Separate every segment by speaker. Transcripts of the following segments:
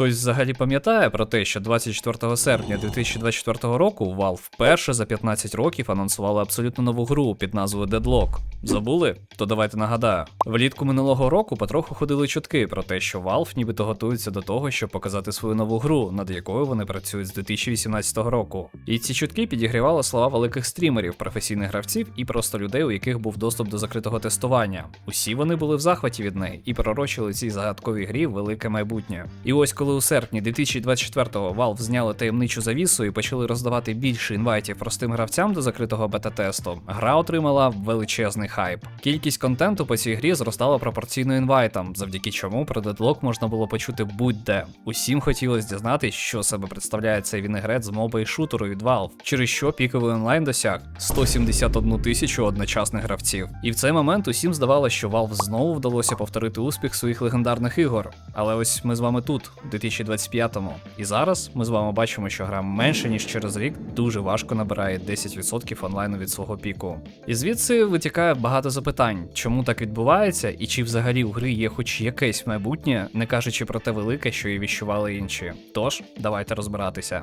Speaker 1: Хтось взагалі пам'ятає про те, що 24 серпня 2024 року Valve вперше за 15 років анонсували абсолютно нову гру під назвою Deadlock. Забули? То давайте нагадаю. Влітку минулого року потроху ходили чутки про те, що Valve нібито готується до того, щоб показати свою нову гру, над якою вони працюють з 2018 року. І ці чутки підігрівали слова великих стрімерів, професійних гравців і просто людей, у яких був доступ до закритого тестування. Усі вони були в захваті від неї і пророчили цій загадковій грі велике майбутнє. І ось коли у серпні 2024-го Valve зняли таємничу завісу і почали роздавати більше інвайтів простим гравцям до закритого бета-тесту, гра отримала величезний хайп. Кількість контенту по цій грі зростала пропорційно інвайтам, завдяки чому про Deadlock можна було почути будь-де. Усім хотілося дізнатись, що себе представляє цей вінегрет з моби і шутеру від Valve, через що піковий онлайн досяг 171 тисячу одночасних гравців. І в цей момент усім здавалося, що Valve знову вдалося повторити успіх своїх легендарних ігор. Але ось ми з вами тут, 2025-му. І зараз ми з вами бачимо, що гра менше ніж через рік дуже важко набирає 10% онлайну від свого піку. І звідси витікає багато запитань, чому так відбувається, і чи взагалі у гри є хоч якесь майбутнє, не кажучи про те велике, що і відчували інші. Тож, давайте розбиратися.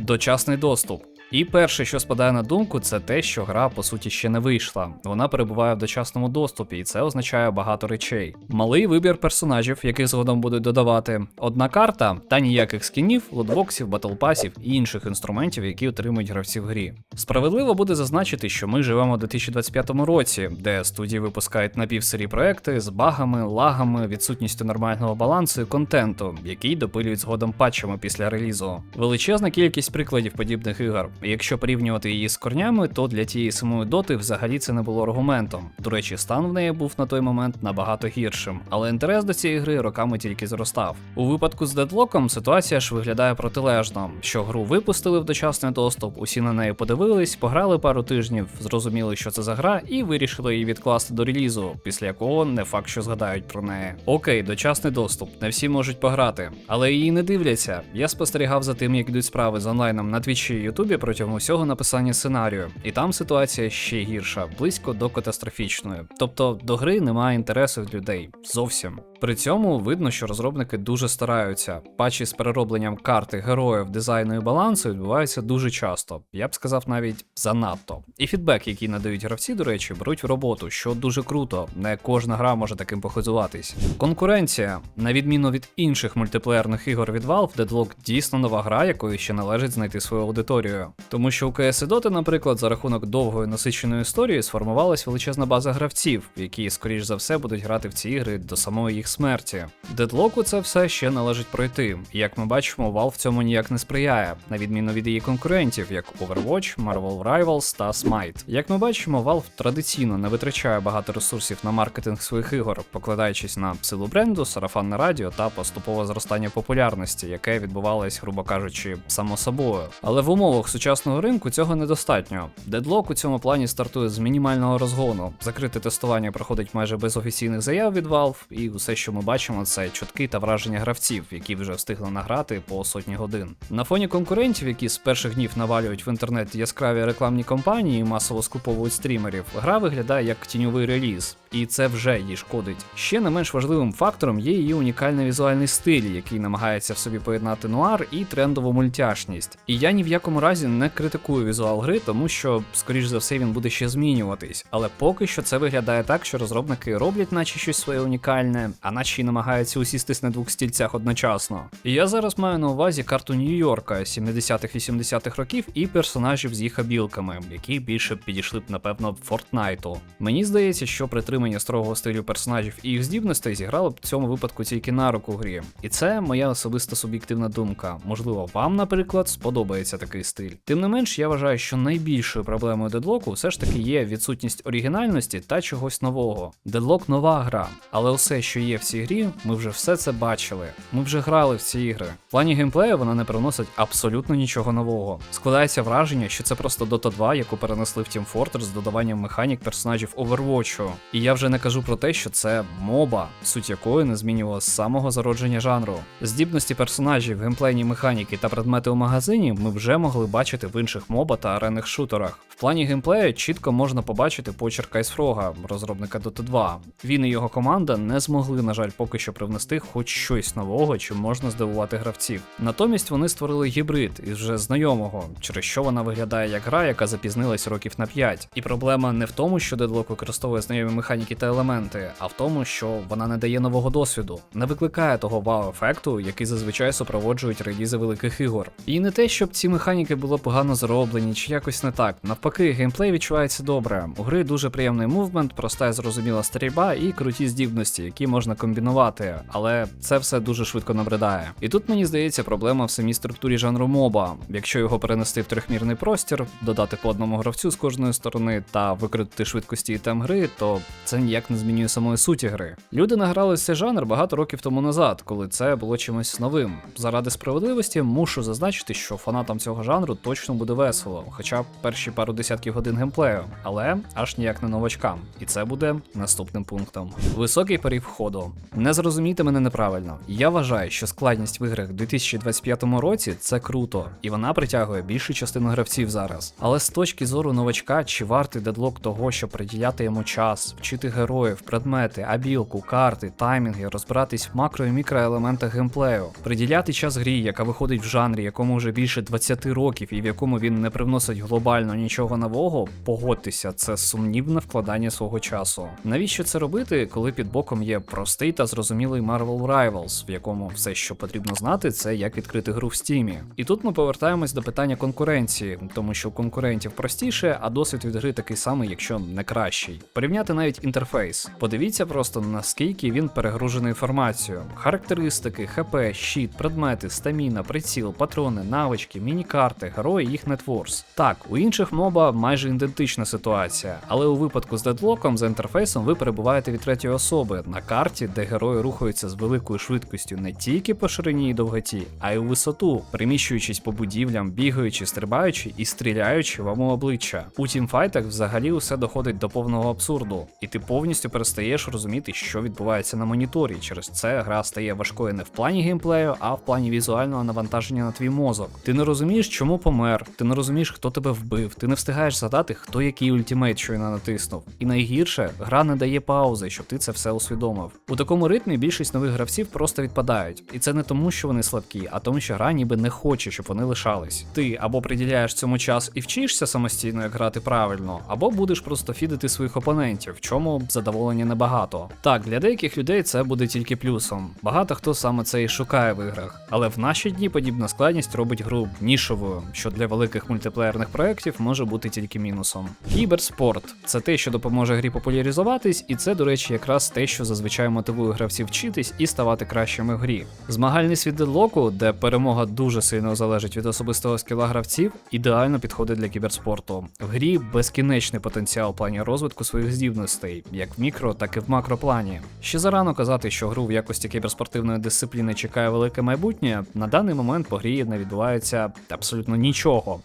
Speaker 1: Дочасний доступ. І перше, що спадає на думку, це те, що гра по суті ще не вийшла. Вона перебуває в дочасному доступі, і це означає багато речей. Малий вибір персонажів, яких згодом будуть додавати, одна карта та ніяких скінів, лотбоксів, батлпасів і інших інструментів, які отримують гравці в грі. Справедливо буде зазначити, що ми живемо у 2025 році, де студії випускають напівсері проекти з багами, лагами, відсутністю нормального балансу і контенту, який допилюють згодом патчами після релізу. Величезна кількість прикладів подібних ігор. Якщо порівнювати її з корнями, то для тієї самої доти взагалі це не було аргументом. До речі, стан в неї був на той момент набагато гіршим, але інтерес до цієї гри роками тільки зростав. У випадку з Дедлоком ситуація ж виглядає протилежно, що гру випустили в дочасний доступ, усі на неї подивились, пограли пару тижнів, зрозуміли, що це за гра, і вирішили її відкласти до релізу, після якого не факт, що згадають про неї. Окей, дочасний доступ, не всі можуть пограти, але її не дивляться. Я спостерігав за тим, як йдуть справи з онлайном на твічі і Ютубі протягом усього написання сценарію, і там ситуація ще гірша, близько до катастрофічної. Тобто до гри немає інтересу людей зовсім. При цьому видно, що розробники дуже стараються. Патчі з переробленням карти, героїв, дизайну і балансу відбуваються дуже часто. Я б сказав навіть занадто. І фідбек, який надають гравці, до речі, беруть в роботу, що дуже круто. Не кожна гра може таким похизуватись. Конкуренція, на відміну від інших мультиплеєрних ігор від Valve, Deadlock дійсно нова гра, якою ще належить знайти свою аудиторію. Тому що у CS і Dota, наприклад, за рахунок довгої насиченої історії сформувалась величезна база гравців, які, скоріш за все, будуть грати в ці ігри до самої їх смерті. Дедлоку це все ще належить пройти. І як ми бачимо, Valve цьому ніяк не сприяє, на відміну від її конкурентів, як Overwatch, Marvel Rivals та Smite. Як ми бачимо, Valve традиційно не витрачає багато ресурсів на маркетинг своїх ігор, покладаючись на силу бренду, сарафанне радіо та поступове зростання популярності, яке відбувалось, грубо кажучи, само собою. Але в умовах сучасного ринку цього недостатньо. Дедлок у цьому плані стартує з мінімального розгону. Закрите тестування проходить майже без офіційних заяв від Valve, і усе, що ми бачимо, це чутки та враження гравців, які вже встигли награти по сотні годин. На фоні конкурентів, які з перших днів навалюють в інтернет яскраві рекламні кампанії і масово скуповують стрімерів, гра виглядає як тіньовий реліз. І це вже їй шкодить. Ще не менш важливим фактором є її унікальний візуальний стиль, який намагається в собі поєднати нуар і трендову мультяшність. І я ні в якому разі не критикую візуал гри, тому що, скоріш за все, він буде ще змінюватись. Але поки що це виглядає так, що розробники роблять, наче щось своє унікальне, а наче й намагаються усістись на двох стільцях одночасно. І я зараз маю на увазі карту Нью-Йорка 70-х-80-х років і персонажів з їх абілками, які більше підійшли б, напевно, Фортнайту. Мені здається, що притримання строгого стилю персонажів і їх здібностей зіграло б в цьому випадку тільки на руку грі. І це моя особиста суб'єктивна думка. Можливо, вам, наприклад, сподобається такий стиль. Тим не менш, я вважаю, що найбільшою проблемою дедлоку все ж таки є відсутність оригінальності та чогось нового. Дедлок нова гра, але усе, що є в цій грі, ми вже все це бачили. Ми вже грали в ці ігри. В плані геймплею вона не приносить абсолютно нічого нового. Складається враження, що це просто Dota 2, яку перенесли в Team Fortress з додаванням механік персонажів Overwatch. І я вже не кажу про те, що це моба, суть якої не змінювала з самого зародження жанру. Здібності персонажів, геймплейні механіки та предмети у магазині ми вже могли бачити в інших моба та аренних шутерах. В плані геймплею чітко можна побачити почерк Айсфрога, розробника Dota 2. Він і його команда не змогли, на жаль, поки що привнести хоч щось нового чи можна здивувати гравців. Натомість вони створили гібрид із вже знайомого, через що вона виглядає як гра, яка запізнилась років на 5. І проблема не в тому, що Deadlock використовує знайомі механіки та елементи, а в тому, що вона не дає нового досвіду, не викликає того вау-ефекту, який зазвичай супроводжують релізи великих ігор. І не те, щоб ці механіки були погано зроблені чи якось не так. Навпаки, геймплей відчувається добре. У гри дуже приємний мувмент, проста і зрозуміла стрільба і круті здібності, які можна комбінувати, але це все дуже швидко набридає. І тут мені здається проблема в самій структурі жанру моба. Якщо його перенести в трьохмірний простір, додати по одному гравцю з кожної сторони та викрутити швидкості і тем гри, то це ніяк не змінює самої суті гри. Люди награли цей жанр багато років тому назад, коли це було чимось новим. Заради справедливості мушу зазначити, що фанатам цього жанру точно буде весело, хоча перші пару десятків годин геймплею, але аж ніяк не новачкам. І це буде наступним пунктом. Високий поріг входу. Не зрозумійте мене неправильно. Я вважаю, що складність в іграх в 2025 році це круто, і вона притягує більшу частину гравців зараз. Але з точки зору новачка, чи вартий дедлок того, щоб приділяти йому час, вчити героїв, предмети, абілку, карти, таймінги, розбиратись в макро і мікроелементах геймплею, приділяти час грі, яка виходить в жанрі, якому вже більше 20 років, і в якому він не привносить глобально нічого нового, погодьтеся, це сумнівне вкладання свого часу. Навіщо це робити, коли під боком є простий та зрозумілий Marvel Rivals, в якому все, що потрібно знати, це як відкрити гру в стімі. І тут ми повертаємось до питання конкуренції, тому що конкурентів простіше, а досвід від гри такий самий, якщо не кращий. Порівняти навіть інтерфейс. Подивіться просто наскільки він перегружений інформацією. Характеристики, ХП, щит, предмети, стаміна, приціл, патрони, навички, міні-карти, герої, їх нетворс. Так, у інших моба майже ідентична ситуація, але у випадку з дедлоком за інтерфейсом ви перебуваєте від третьої особи на карті, де герої рухаються з великою швидкістю не тільки по ширині і довготі, а й у висоту, приміщуючись по будівлям, бігаючи, стрибаючи і стріляючи вам у обличчя. У тімфайтах взагалі усе доходить до повного абсурду, і ти повністю перестаєш розуміти, що відбувається на моніторі. Через це гра стає важкою не в плані геймплею, а в плані візуального навантаження на твій мозок. Ти не розумієш, чому помер, ти не розумієш, хто тебе вбив, ти не встигаєш згадати, хто який ультимейт щойно натиснув. І найгірше, гра не дає паузи, щоб ти це все усвідомив. У такому ритмі більшість нових гравців просто відпадають. І це не тому, що вони слабкі, а тому, що гра ніби не хоче, щоб вони лишались. Ти або приділяєш цьому час і вчишся самостійно, як грати правильно, або будеш просто фідити своїх опонентів, в чому задоволення небагато. Так, для деяких людей це буде тільки плюсом. Багато хто саме це і шукає в іграх. Але в наші дні подібна складність робить гру нішовою, що для великих мультиплеєрних проєктів може бути тільки мінусом. Кіберспорт це те, що допоможе грі популяризуватись, і це, до речі, якраз те, що зазвичай мотивує гравців вчитись і ставати кращими в грі. Змагальний світ дедлоку, де перемога дуже сильно залежить від особистого скіла гравців, ідеально підходить для кіберспорту. В грі безкінечний потенціал в плані розвитку своїх здібностей, як в мікро, так і в макроплані. Ще зарано казати, що гру в якості кіберспортивної дисципліни чекає велике майбутнє. На даний момент по грі не відбувається абсолютно нічого,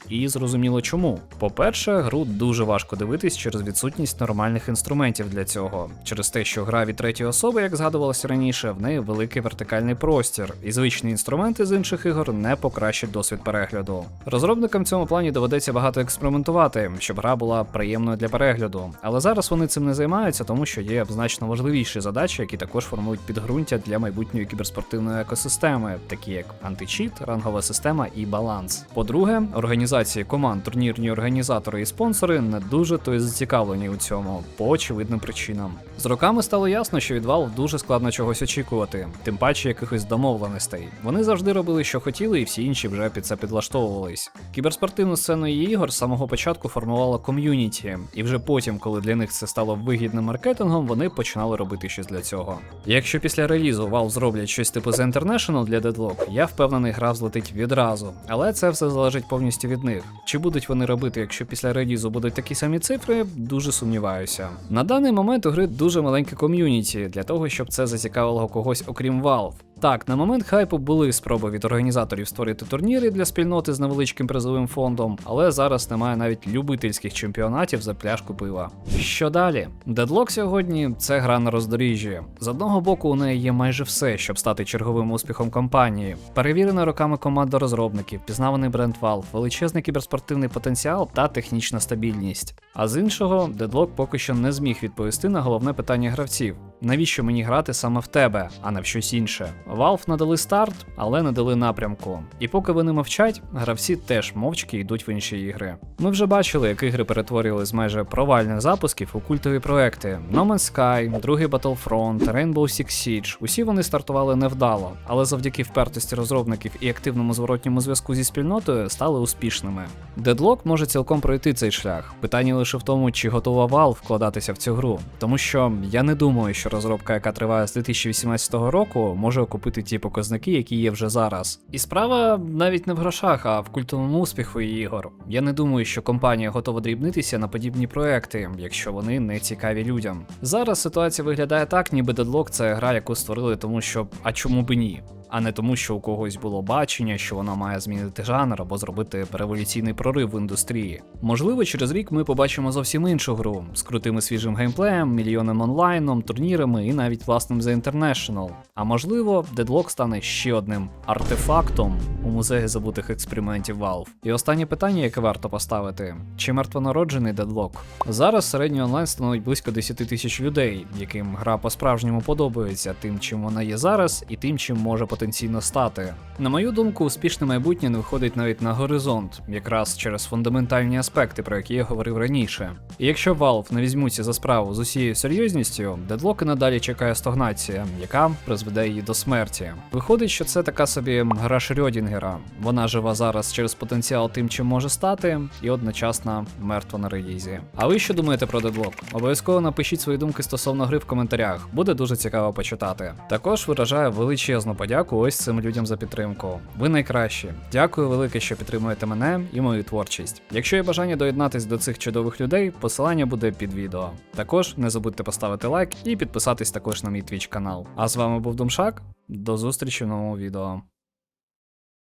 Speaker 1: і зрозуміло чому. По-перше, гру дуже важко дивитись через відсутність нормальних інструментів для цього, через те, що гра від третьої особи, як згадувалося раніше, в неї великий вертикальний простір, і звичні інструменти з інших ігор не покращать досвід перегляду. Розробникам в цьому плані доведеться багато експериментувати, щоб гра була приємною для перегляду. Але зараз вони цим не займаються, тому що є значно важливіші задачі, які також формують підґрунтя для майбутньої кіберспортивної екосистеми, такі як античіт, рангова система і баланс. По-друге, організації команд, турнірні організатори і спонсори не дуже то й зацікавлені у цьому по очевидним причинам. З роками стало ясно, що від Valve дуже складно чогось очікувати, тим паче якихось домовленостей. Вони завжди робили, що хотіли, і всі інші вже під це підлаштовувались. Кіберспортивну сцену її ігор з самого початку формувала ком'юніті, і вже потім, коли для них це стало вигідним маркетингом, вони починали робити щось для цього. Якщо після релізу Valve зроблять щось типу The International для Deadlock, я впевнений, гра взлетить відразу. Але це все залежить повністю від них. Чи будуть вони робити, якщо після релізу будуть такі самі цифри, дуже сумніваюся. На даний момент у гри дуже маленьке ком'юніті для того, щоб це зацікавило когось окрім Valve. Так, на момент хайпу були спроби від організаторів створити турніри для спільноти з невеличким призовим фондом, але зараз немає навіть любительських чемпіонатів за пляшку пива. Що далі? Deadlock сьогодні це гра на роздоріжжі. З одного боку, у неї є майже все, щоб стати черговим успіхом компанії. Перевірена роками команда розробників, пізнаваний бренд Valve, величезний кіберспортивний потенціал та технічна стабільність. А з іншого, Deadlock поки що не зміг відповісти на головне питання гравців: навіщо мені грати саме в тебе, а не в щось інше? Valve надали старт, але не дали напрямку. І поки вони мовчать, гравці теж мовчки йдуть в інші ігри. Ми вже бачили, як ігри перетворювали з майже провальних запусків у культові проекти: No Man's Sky, другий Battlefront, Rainbow Six Siege. Усі вони стартували невдало, але завдяки впертості розробників і активному зворотньому зв'язку зі спільнотою стали успішними. Deadlock може цілком пройти цей шлях. Питання лише в тому, чи готова Valve вкладатися в цю гру. Тому що я не думаю, що розробка, яка триває з 2018 року, може окупити ті показники, які є вже зараз. І справа навіть не в грошах, а в культовому успіху її ігор. Я не думаю, що компанія готова дрібнитися на подібні проекти, якщо вони не цікаві людям. Зараз ситуація виглядає так, ніби Deadlock це гра, яку створили, тому що а чому би ні? А не тому, що у когось було бачення, що вона має змінити жанр або зробити революційний прорив в індустрії. Можливо, через рік ми побачимо зовсім іншу гру з крутим і свіжим геймплеєм, мільйонним онлайном, турнірами і навіть власним The International. А можливо, Deadlock стане ще одним артефактом у музеї забутих експериментів Valve. І останнє питання, яке варто поставити: чи мертвонароджений Deadlock? Зараз середній онлайн становить близько 10 тисяч людей, яким гра по-справжньому подобається тим, чим вона є зараз, і тим, чим може потенційно стати. На мою думку, успішне майбутнє не виходить навіть на горизонт, якраз через фундаментальні аспекти, про які я говорив раніше. І якщо Valve не візьмуться за справу з усією серйозністю, і надалі чекає стагнація, яка призведе її до смерті. Виходить, що це така собі гра Шрёдінгера. Вона жива зараз через потенціал тим, чим може стати, і одночасно мертва на релізі. А ви що думаєте про Deadlock? Обов'язково напишіть свої думки стосовно гри в коментарях, буде дуже цікаво почитати. Також виражаю величезну подяку ось цим людям за підтримку. Ви найкращі. Дякую велике, що підтримуєте мене і мою творчість. Якщо є бажання доєднатись до цих чудових людей, посилання буде під відео. Також не забудьте поставити лайк і підписатись також на мій твіч канал. А з вами був Думшак. До зустрічі в новому відео.